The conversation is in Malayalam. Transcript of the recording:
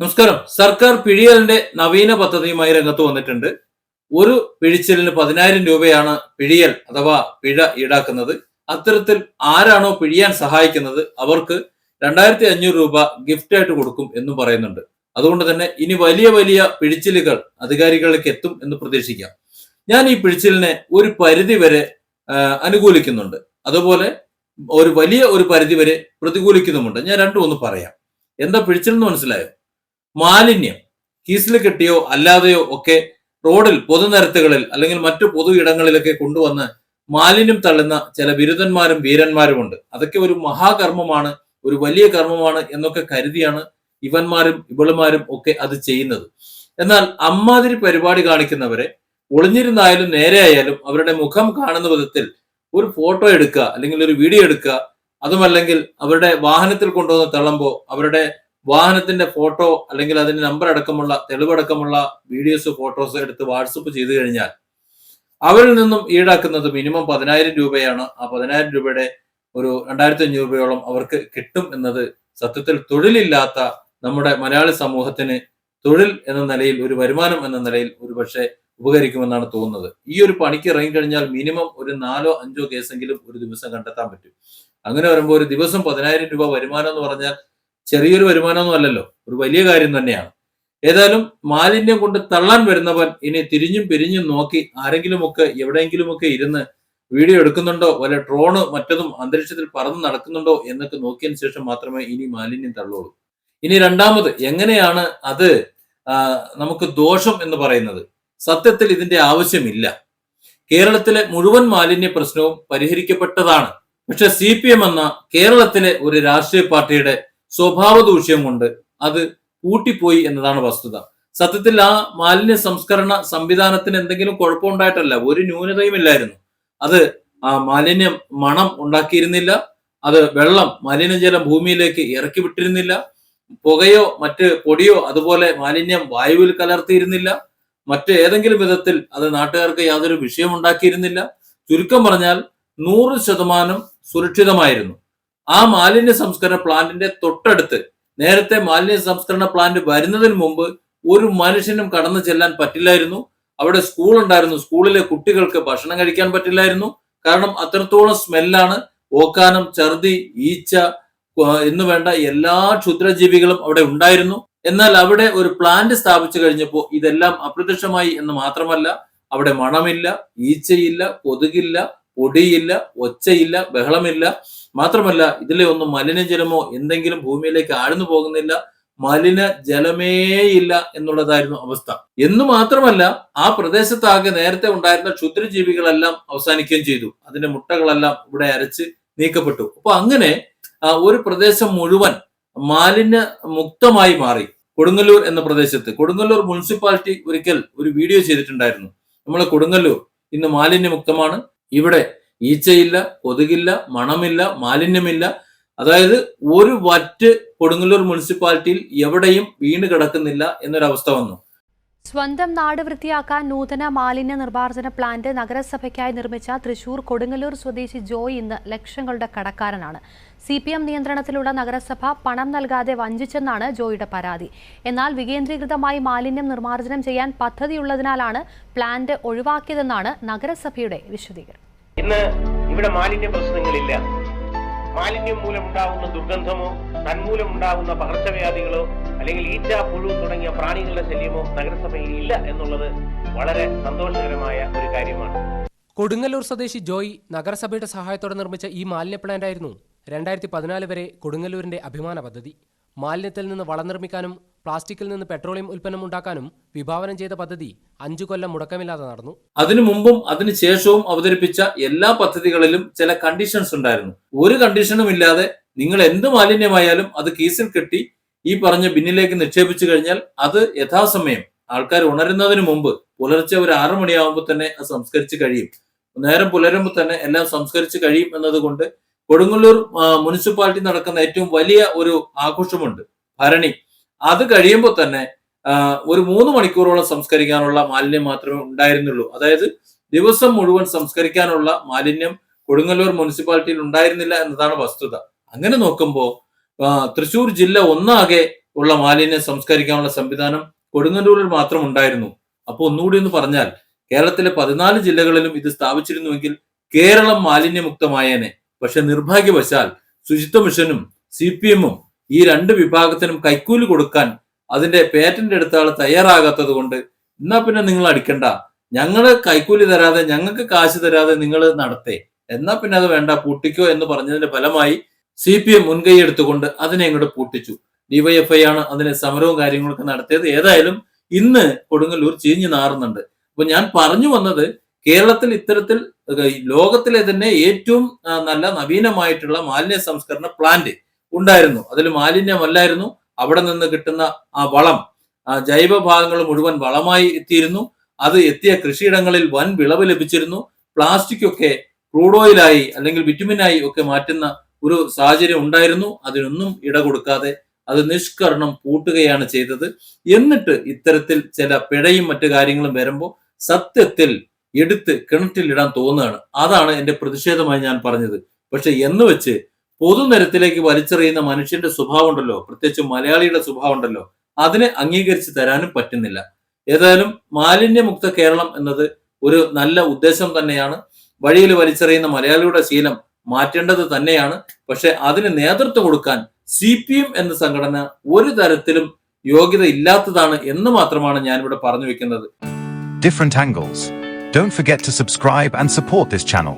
നമസ്കാരം. സർക്കാർ പിഴിയലിന്റെ നവീന പദ്ധതിയുമായി രംഗത്ത് വന്നിട്ടുണ്ട്. ഒരു പിഴിച്ചിലിന് പതിനായിരം രൂപയാണ് പിഴിയൽ അഥവാ പിഴ ഈടാക്കുന്നത്. അത്തരത്തിൽ ആരാണോ പിഴിയാൻ സഹായിക്കുന്നത് അവർക്ക് രണ്ടായിരത്തി അഞ്ഞൂറ് രൂപ ഗിഫ്റ്റ് ആയിട്ട് കൊടുക്കും എന്നും പറയുന്നുണ്ട്. അതുകൊണ്ട് തന്നെ ഇനി വലിയ വലിയ പിഴിച്ചിലുകൾ അധികാരികളിലേക്ക് എത്തും എന്ന് പ്രതീക്ഷിക്കാം. ഞാൻ ഈ പിഴിച്ചിലിനെ ഒരു പരിധി വരെ അനുകൂലിക്കുന്നുണ്ട്. അതുപോലെ ഒരു വലിയ ഒരു പരിധി വരെ പ്രതികൂലിക്കുന്നുമുണ്ട്. ഞാൻ രണ്ടും ഒന്ന് പറയാം. എന്താ പിഴിച്ചിൽ എന്ന് മനസ്സിലായോ? മാലിന്യം കീസിൽ കെട്ടിയോ അല്ലാതെയോ ഒക്കെ റോഡിൽ പൊതുനിരത്തുകളിൽ അല്ലെങ്കിൽ മറ്റു പൊതു ഇടങ്ങളിലൊക്കെ കൊണ്ടുവന്ന് മാലിന്യം തള്ളുന്ന ചില ബിരുദന്മാരും വീരന്മാരുമുണ്ട് അതൊക്കെ ഒരു മഹാകർമ്മമാണ് ഒരു വലിയ കർമ്മമാണ് എന്നൊക്കെ കരുതിയാണ് ഇവന്മാരും ഇവളുമാരും ഒക്കെ അത് ചെയ്യുന്നത്. എന്നാൽ അമ്മാതിരി പരിപാടി കാണിക്കുന്നവരെ ഒളിഞ്ഞിരുന്നായാലും നേരെയായാലും അവരുടെ മുഖം കാണുന്ന വിധത്തിൽ ഒരു ഫോട്ടോ എടുക്കുക അല്ലെങ്കിൽ ഒരു വീഡിയോ എടുക്കുക. അതുമല്ലെങ്കിൽ അവരുടെ വാഹനത്തിൽ കൊണ്ടുവന്ന് തള്ളുമ്പോൾ അവരുടെ വാഹനത്തിന്റെ ഫോട്ടോ അല്ലെങ്കിൽ അതിന്റെ നമ്പർ അടക്കമുള്ള തെളിവടക്കമുള്ള വീഡിയോസ് ഫോട്ടോസ് എടുത്ത് വാട്സപ്പ് ചെയ്തു കഴിഞ്ഞാൽ അവരിൽ നിന്നും ഈടാക്കുന്നത് മിനിമം പതിനായിരം രൂപയാണ്. ആ പതിനായിരം രൂപയുടെ ഒരു രണ്ടായിരത്തി അഞ്ഞൂറ് രൂപയോളം അവർക്ക് കിട്ടും എന്നത് സത്യത്തിൽ തൊഴിലില്ലാത്ത നമ്മുടെ മലയാളി സമൂഹത്തിന് തൊഴിൽ എന്ന നിലയിൽ ഒരു വരുമാനം എന്ന നിലയിൽ ഒരു പക്ഷേ ഉപകരിക്കുമെന്നാണ് തോന്നുന്നത്. ഈ ഒരു പണിക്ക് ഇറങ്ങിക്കഴിഞ്ഞാൽ മിനിമം ഒരു നാലോ അഞ്ചോ കേസെങ്കിലും ഒരു ദിവസം കണ്ടെത്താൻ പറ്റും. അങ്ങനെ വരുമ്പോൾ ഒരു ദിവസം പതിനായിരം രൂപ വരുമാനം എന്ന് പറഞ്ഞാൽ ചെറിയൊരു വരുമാനമൊന്നും അല്ലല്ലോ. ഒരു വലിയ കാര്യം തന്നെയാണ്. ഏതായാലും മാലിന്യം കൊണ്ട് തള്ളാൻ വരുന്നവൻ ഇനി തിരിഞ്ഞും പിരിഞ്ഞും നോക്കി ആരെങ്കിലുമൊക്കെ എവിടെയെങ്കിലുമൊക്കെ ഇരുന്ന് വീഡിയോ എടുക്കുന്നുണ്ടോ? വല്ല ഡ്രോണ് മറ്റതും അന്തരീക്ഷത്തിൽ പറന്ന് നടക്കുന്നുണ്ടോ? എന്നൊക്കെ നോക്കിയതിന് ശേഷം മാത്രമേ ഇനി മാലിന്യം തള്ളുള്ളൂ. ഇനി രണ്ടാമത് എങ്ങനെയാണ് അത് നമുക്ക് ദോഷം എന്ന് പറയുന്നത്? സത്യത്തിൽ ഇതിന്റെ ആവശ്യമില്ല. കേരളത്തിലെ മുഴുവൻ മാലിന്യ പ്രശ്നവും പരിഹരിക്കപ്പെട്ടതാണ്. പക്ഷെ സി പി എം എന്ന കേരളത്തിലെ ഒരു രാഷ്ട്രീയ പാർട്ടിയുടെ സ്വഭാവ ദൂഷ്യം കൊണ്ട് അത് കൂട്ടിപ്പോയി എന്നതാണ് വസ്തുത. സത്യത്തിൽ ആ മാലിന്യ സംസ്കരണ സംവിധാനത്തിന് എന്തെങ്കിലും കുഴപ്പമുണ്ടായിട്ടല്ല. ഒരു ന്യൂനതയും ഇല്ലായിരുന്നു. അത് ആ മാലിന്യം മണം ഉണ്ടാക്കിയിരുന്നില്ല. അത് വെള്ളം മലിനജലം ഭൂമിയിലേക്ക് ഇറക്കി വിട്ടിരുന്നില്ല. പുകയോ മറ്റ് പൊടിയോ അതുപോലെ മാലിന്യം വായുവിൽ കലർത്തിയിരുന്നില്ല. മറ്റ് ഏതെങ്കിലും വിധത്തിൽ അത് നാട്ടുകാർക്ക് യാതൊരു വിഷയം ഉണ്ടാക്കിയിരുന്നില്ല ചുരുക്കം പറഞ്ഞാൽ നൂറ് ശതമാനം സുരക്ഷിതമായിരുന്നു. ആ മാലിന്യ സംസ്കരണ പ്ലാന്റിന്റെ തൊട്ടടുത്ത് നേരത്തെ മാലിന്യ സംസ്കരണ പ്ലാന്റ് വരുന്നതിന് മുമ്പ് ഒരു മനുഷ്യനും കടന്നു ചെല്ലാൻ പറ്റില്ലായിരുന്നു. അവിടെ സ്കൂൾ ഉണ്ടായിരുന്നു. സ്കൂളിലെ കുട്ടികൾക്ക് ഭക്ഷണം കഴിക്കാൻ പറ്റില്ലായിരുന്നു. കാരണം അത്രത്തോളം സ്മെല്ലാണ് ഓക്കാനം ഛർദി ഈച്ച എന്ന് വേണ്ട എല്ലാ ക്ഷുദ്രജീവികളും അവിടെ ഉണ്ടായിരുന്നു. എന്നാൽ അവിടെ ഒരു പ്ലാന്റ് സ്ഥാപിച്ചു കഴിഞ്ഞപ്പോൾ ഇതെല്ലാം അപ്രത്യക്ഷമായി എന്ന് മാത്രമല്ല അവിടെ മണമില്ല ഈച്ചയില്ല കൊതുകില്ല പൊടിയില്ല ഒച്ചയില്ല ബഹളമില്ല. മാത്രമല്ല ഇതിലെ ഒന്നും മലിനജലമോ എന്തെങ്കിലും ഭൂമിയിലേക്ക് ആഴ്ന്നു പോകുന്നില്ല മലിന ജലമേയില്ല എന്നുള്ളതായിരുന്നു അവസ്ഥ. എന്നു മാത്രമല്ല ആ പ്രദേശത്താകെ നേരത്തെ ഉണ്ടായിരുന്ന ക്ഷുദ്രജീവികളെല്ലാം അവസാനിക്കുകയും ചെയ്തു. അതിന്റെ മുട്ടകളെല്ലാം ഇവിടെ അരച്ച് നീക്കപ്പെട്ടു. അപ്പൊ അങ്ങനെ ഒരു പ്രദേശം മുഴുവൻ മാലിന്യ മുക്തമായി മാറി. കൊടുങ്ങല്ലൂർ എന്ന പ്രദേശത്ത്. കൊടുങ്ങല്ലൂർ മുനിസിപ്പാലിറ്റി ഒരിക്കൽ ഒരു വീഡിയോ ചെയ്തിട്ടുണ്ടായിരുന്നു. നമ്മളെ കൊടുങ്ങല്ലൂർ ഇന്ന് മാലിന്യമുക്തമാണ്. ഇവിടെ ഈച്ചയില്ല കൊതുകില്ല മണമില്ല മാലിന്യമില്ല. അതായത് ഒരു വറ്റ് കൊടുങ്ങല്ലൂർ മുനിസിപ്പാലിറ്റിയിൽ എവിടെയും വീണ് കിടക്കുന്നില്ല എന്നൊരവസ്ഥ വന്നു. സ്വന്തം നാട് വൃത്തിയാക്കാൻ നൂതന മാലിന്യ നിർമ്മാർജന പ്ലാന്റ് നഗരസഭയ്ക്കായി നിർമ്മിച്ച തൃശൂർ കൊടുങ്ങല്ലൂർ സ്വദേശി ജോയ് ഇന്ന് ലക്ഷങ്ങളുടെ കടക്കാരനാണ്. സി പി എം നിയന്ത്രണത്തിലുള്ള നഗരസഭ പണം നൽകാതെ വഞ്ചിച്ചെന്നാണ് ജോയിയുടെ പരാതി. എന്നാൽ വികേന്ദ്രീകൃതമായി മാലിന്യം നിർമ്മാർജനം ചെയ്യാൻ പദ്ധതിയുള്ളതിനാലാണ് പ്ലാന്റ് ഒഴിവാക്കിയതെന്നാണ് നഗരസഭയുടെ വിശദീകരണം. ഇന്ന് ഇവിടെ പ്രശ്നങ്ങളില്ല. മാലിന്യം മൂലമുണ്ടാകുന്ന ദുർഗന്ധമോ പകർച്ചവ്യാധികളോ അല്ലെങ്കിൽ ഈറ്റ പുഴു തുടങ്ങിയ പ്രാണികളുടെ ശല്യമോ നഗരസഭയിൽ ഇല്ല എന്നുള്ളത് വളരെ സന്തോഷകരമായ ഒരു കാര്യമാണ്. കൊടുങ്ങല്ലൂർ സ്വദേശി ജോയ് നഗരസഭയുടെ സഹായത്തോടെ നിർമ്മിച്ച ഈ മാലിന്യ പ്ലാന്റ് ആയിരുന്നു രണ്ടായിരത്തി പതിനാല് വരെ കൊടുങ്ങല്ലൂരിന്റെ അഭിമാന പദ്ധതി. മാലിന്യത്തിൽ നിന്ന് വളം നിർമ്മിക്കാനും പ്ലാസ്റ്റിക്കിൽ നിന്ന് പെട്രോളിയം ഉൽപ്പന്നം ഉണ്ടാക്കാനും വിഭാവനം ചെയ്ത പദ്ധതി അഞ്ചു കൊല്ലം മുടക്കമില്ലാതെ നടന്നു. അതിനു മുമ്പും അതിനു ശേഷവും അവതരിപ്പിച്ച എല്ലാ പദ്ധതികളിലും ചില കണ്ടീഷൻസ് ഉണ്ടായിരുന്നു. ഒരു കണ്ടീഷനും ഇല്ലാതെ നിങ്ങൾ എന്ത് മാലിന്യമായാലും അത് കീസിൽ കെട്ടി ഈ പറഞ്ഞ ബിന്നിലേക്ക് നിക്ഷേപിച്ചു കഴിഞ്ഞാൽ അത് യഥാസമയം ആൾക്കാർ ഉണരുന്നതിന് മുമ്പ് പുലർച്ചെ ഒരു ആറു മണിയാകുമ്പോൾ തന്നെ അത് സംസ്കരിച്ച് കഴിയും. നേരം പുലരുമ്പോൾ തന്നെ എല്ലാം സംസ്കരിച്ച് കഴിയും എന്നതുകൊണ്ട് കൊടുങ്ങല്ലൂർ മുനിസിപ്പാലിറ്റി നടക്കുന്ന ഏറ്റവും വലിയ ഒരു ആഘോഷമുണ്ട്. ഭരണി. അത് കഴിയുമ്പോൾ തന്നെ ഒരു മൂന്ന് മണിക്കൂറോളം സംസ്കരിക്കാനുള്ള മാലിന്യം മാത്രമേ ഉണ്ടായിരുന്നുള്ളൂ. അതായത് ദിവസം മുഴുവൻ സംസ്കരിക്കാനുള്ള മാലിന്യം കൊടുങ്ങല്ലൂർ മുനിസിപ്പാലിറ്റിയിൽ ഉണ്ടായിരുന്നില്ല എന്നതാണ് വസ്തുത. അങ്ങനെ നോക്കുമ്പോൾ തൃശൂർ ജില്ല ഒന്നാകെ ഉള്ള മാലിന്യം സംസ്കരിക്കാനുള്ള സംവിധാനം കൊടുങ്ങല്ലൂരിൽ മാത്രം ഉണ്ടായിരുന്നു. അപ്പോൾ ഒന്നുകൂടി എന്ന് പറഞ്ഞാൽ കേരളത്തിലെ പതിനാല് ജില്ലകളിലും ഇത് സ്ഥാപിച്ചിരുന്നുവെങ്കിൽ കേരളം മാലിന്യമുക്തമായേനെ. പക്ഷെ നിർഭാഗ്യവശാൽ ശുചിത്വ മിഷനും സി പി എമ്മും ഈ രണ്ട് വിഭാഗത്തിനും കൈക്കൂലി കൊടുക്കാൻ അതിന്റെ പേറ്റന്റ് എടുത്ത തയ്യാറാകാത്തത് കൊണ്ട് എന്നാ പിന്നെ നിങ്ങൾ അടിക്കണ്ട. ഞങ്ങൾ കൈക്കൂലി തരാതെ ഞങ്ങൾക്ക് കാശ് തരാതെ നിങ്ങൾ നടത്തേ. എന്നാ പിന്നെ അത് വേണ്ട പൂട്ടിക്കോ എന്ന് പറഞ്ഞതിന്റെ ഫലമായി സി പി എം മുൻകൈ എടുത്തുകൊണ്ട് അതിനെ അങ്ങോട്ട് പൂട്ടിച്ചു. ഡിവൈഎഫ്ഐ ആണ് അതിനെ സമരവും കാര്യങ്ങളൊക്കെ നടത്തിയത്. ഏതായാലും ഇന്ന് കൊടുങ്ങല്ലൂർ ചീഞ്ഞു നാറുന്നുണ്ട്. അപ്പൊ ഞാൻ പറഞ്ഞു വന്നത് കേരളത്തിൽ ഇത്തരത്തിൽ ലോകത്തിലെ തന്നെ ഏറ്റവും നല്ല നവീനമായിട്ടുള്ള മാലിന്യ സംസ്കരണ പ്ലാന്റ് ഉണ്ടായിരുന്നു. അതിൽ മാലിന്യമല്ലായിരുന്നു. അവിടെ നിന്ന് കിട്ടുന്ന ആ വളം ജൈവ ഭാഗങ്ങൾ മുഴുവൻ വളമായി എത്തിയിരുന്നു. അത് എത്തിയ കൃഷിയിടങ്ങളിൽ വൻ വിളവ് ലഭിച്ചിരുന്നു. പ്ലാസ്റ്റിക് ഒക്കെ ക്രൂഡ് ഓയിലായി അല്ലെങ്കിൽ വിറ്റമിനായി ഒക്കെ മാറ്റുന്ന ഒരു സാഹചര്യം ഉണ്ടായിരുന്നു അതിനൊന്നും ഇട കൊടുക്കാതെ അത് നിഷ്കരണം പൂട്ടുകയാണ് ചെയ്തത്. എന്നിട്ട് ഇത്തരത്തിൽ ചില പിഴയും മറ്റു കാര്യങ്ങളും വരുമ്പോൾ സത്യത്തിൽ എടുത്ത് കിണറ്റിലിടാൻ തോന്നുകയാണ്. അതാണ് എന്റെ പ്രതിഷേധമായി ഞാൻ പറഞ്ഞത്. പക്ഷെ എന്ന് വെച്ച് പൊതുനിരത്തിലേക്ക് വലിച്ചെറിയുന്ന മനുഷ്യന്റെ സ്വഭാവം ഉണ്ടല്ലോ പ്രത്യേകിച്ച് മലയാളിയുടെ സ്വഭാവം ഉണ്ടല്ലോ അതിനെ അംഗീകരിച്ച് തരാനും പറ്റുന്നില്ല. ഏതായാലും മാലിന്യമുക്ത കേരളം എന്നത് ഒരു നല്ല ഉദ്ദേശം തന്നെയാണ്. വഴിയിൽ വലിച്ചെറിയുന്ന മലയാളിയുടെ ശീലം മാറ്റേണ്ടത് തന്നെയാണ്. പക്ഷെ അതിന് നേതൃത്വം കൊടുക്കാൻ സി പി എം എന്ന സംഘടന ഒരു തരത്തിലും യോഗ്യത ഇല്ലാത്തതാണ് എന്ന് മാത്രമാണ് ഞാനിവിടെ പറഞ്ഞു വെക്കുന്നത്. Different angles don't forget to subscribe and support this channel.